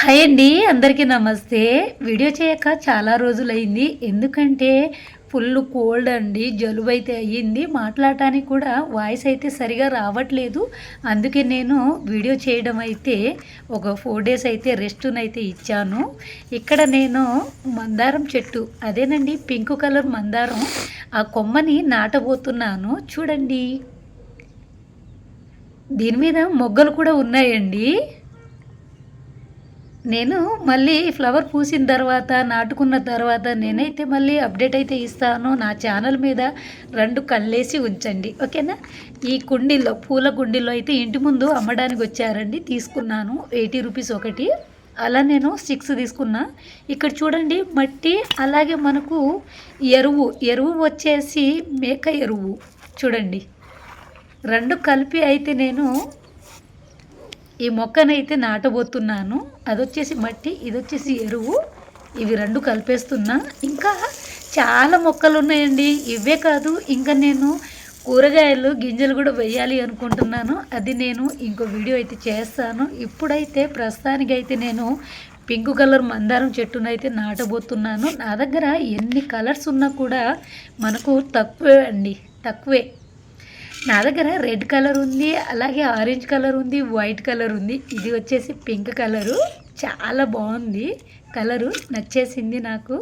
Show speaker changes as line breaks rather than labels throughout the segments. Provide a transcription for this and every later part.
Hi అండి అందరికీ నమస్తే. వీడియో చేయక చాలా రోజులైంది. ఎందుకంటే ఫుల్ కోల్డ్ అండి జలుబు అయితే అయ్యింది. మాట్లాడటానికి కూడా వాయిస్ అయితే సరిగా రావట్లేదు. అందుకే నేను వీడియో చేయడం అయితే ఒక ఫోర్ డేస్ అయితే రెస్ట్నైతే ఇచ్చాను. ఇక్కడ నేను మందారం చెట్టు అదేనండి పింక్ కలర్ మందారం ఆ కొమ్మని నాటబోతున్నాను. చూడండి. దీని మీద మొగ్గలు కూడా ఉన్నాయండి. నేను మళ్ళీ ఫ్లవర్ పూసిన తర్వాత నాటుకున్న తర్వాత నేనైతే మళ్ళీ అప్డేట్ అయితే ఇస్తాను. నా ఛానల్ మీద రెండు కళ్ళేసి ఉంచండి. ఓకేనా? ఈ కుండీలో పూల కుండీలో అయితే ఇంటి ముందు అమ్మడానికి వచ్చారండి. తీసుకున్నాను. ఎయిటీ రూపీస్ ఒకటి. అలా నేను సిక్స్ తీసుకున్నా. ఇక్కడ చూడండి మట్టి అలాగే మనకు ఎరువు. ఎరువు వచ్చేసి మేక ఎరువు. చూడండి. రెండు కలిపి అయితే నేను ఈ మొక్కనైతే నాటబోతున్నాను. అది వచ్చేసి మట్టి ఇది వచ్చేసి ఎరువు. ఇవి రెండు కలిపేస్తున్నా. ఇంకా చాలా మొక్కలు ఉన్నాయండి ఇవే కాదు. ఇంకా నేను కూరగాయలు గింజలు కూడా వేయాలి అనుకుంటున్నాను. అది నేను ఇంకో వీడియో అయితే చేస్తాను. ఇప్పుడైతే ప్రస్తుతానికి అయితే నేను పింక్ కలర్ మందారం చెట్టునైతే నాటబోతున్నాను. నా దగ్గర ఎన్ని కలర్స్ ఉన్నా కూడా మనకు తక్కువే అండి. తక్కువే. నా దగ్గర రెడ్ కలర్ ఉంది అలాగే ఆరెంజ్ కలర్ ఉంది వైట్ కలర్ ఉంది. ఇది వచ్చేసి పింక్ కలరు. చాలా బాగుంది. కలరు నచ్చేసింది నాకు.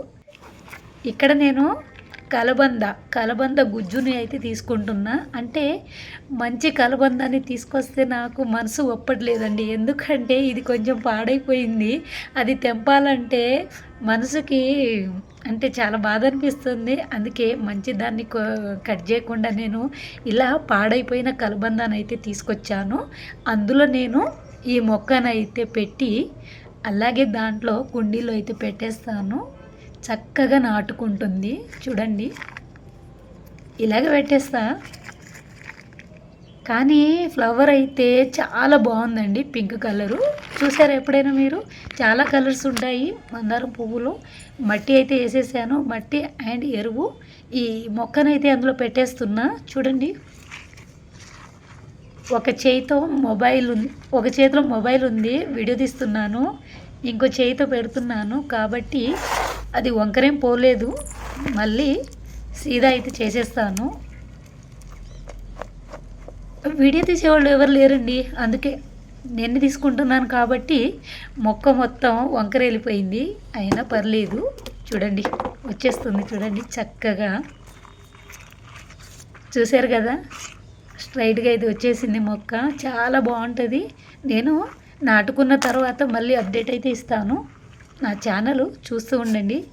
ఇక్కడ నేను కలబంద కలబంద గుజ్జుని అయితే తీసుకుంటున్నా. అంటే మంచి కలబందాన్ని తీసుకొస్తే నాకు మనసు ఒప్పట్లేదండి. ఎందుకంటే ఇది కొంచెం పాడైపోయింది. అది తెంపాలంటే మనసుకి అంటే చాలా బాధ అనిపిస్తుంది అందుకే మంచి దాన్ని కట్ చేయకుండా నేను ఇలా పాడైపోయిన కలబందాన్ని అయితే తీసుకొచ్చాను. అందులో నేను ఈ మొక్కనైతే పెట్టి అలాగే దాంట్లో కుండీలో అయితే పెట్టేస్తాను. చక్కగా నాటుకుంటుంది. చూడండి. ఇలాగ పెట్టేస్తా. కానీ ఫ్లవర్ అయితే చాలా బాగుందండి పింక్ కలరు. చూసారా ఎప్పుడైనా మీరు? చాలా కలర్స్ ఉంటాయి మందారం పువ్వులు. మట్టి అయితే వేసేసాను. మట్టి అండ్ ఎరువు. ఈ మొక్కనైతే అందులో పెట్టేస్తున్నా. చూడండి. ఒక చేయితో మొబైల్ ఉంది ఒక చేతిలో మొబైల్ ఉంది. వీడియో తీస్తున్నాను. ఇంకో చేయితో పెడుతున్నాను. కాబట్టి అది వంకరేం పోలేదు. మళ్ళీ సీదా అయితే చేసేస్తాను. వీడియో తీసేవాళ్ళు ఎవరు లేరండి. అందుకే నేను తీసుకుంటున్నాను కాబట్టి మొక్క మొత్తం వంకర వెళ్ళిపోయింది. అయినా పర్లేదు. చూడండి వచ్చేస్తుంది చూడండి చక్కగా. చూశారు కదా? స్ట్రైట్గా అయితే వచ్చేసింది మొక్క. చాలా బాగుంటుంది. నేను నాటుకున్న తర్వాత మళ్ళీ అప్డేట్ అయితే ఇస్తాను. నా ఛానల్ చూస్తూ ఉండండి.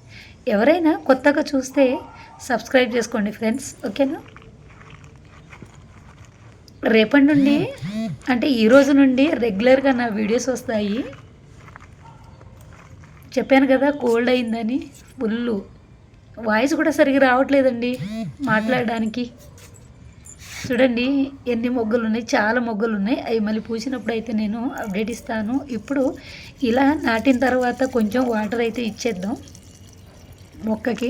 ఎవరైనా కొత్తగా చూస్తే సబ్స్క్రైబ్ చేసుకోండి ఫ్రెండ్స్. ఓకేనా? రేపటి నుండి అంటే ఈరోజు నుండి రెగ్యులర్గా నా వీడియోస్ వస్తాయి. చెప్పాను కదా కోల్డ్ అయిందని ఫుల్ వాయిస్ కూడా సరిగ్గా రావట్లేదండి మాట్లాడడానికి. చూడండి ఎన్ని మొగ్గలు ఉన్నాయి చాలా మొగ్గలు ఉన్నాయి అవి మళ్ళీ పూసినప్పుడు అయితే నేను అప్డేట్ ఇస్తాను. ఇప్పుడు ఇలా నాటిన తర్వాత కొంచెం వాటర్ అయితే ఇచ్చేద్దాం మొక్కకి.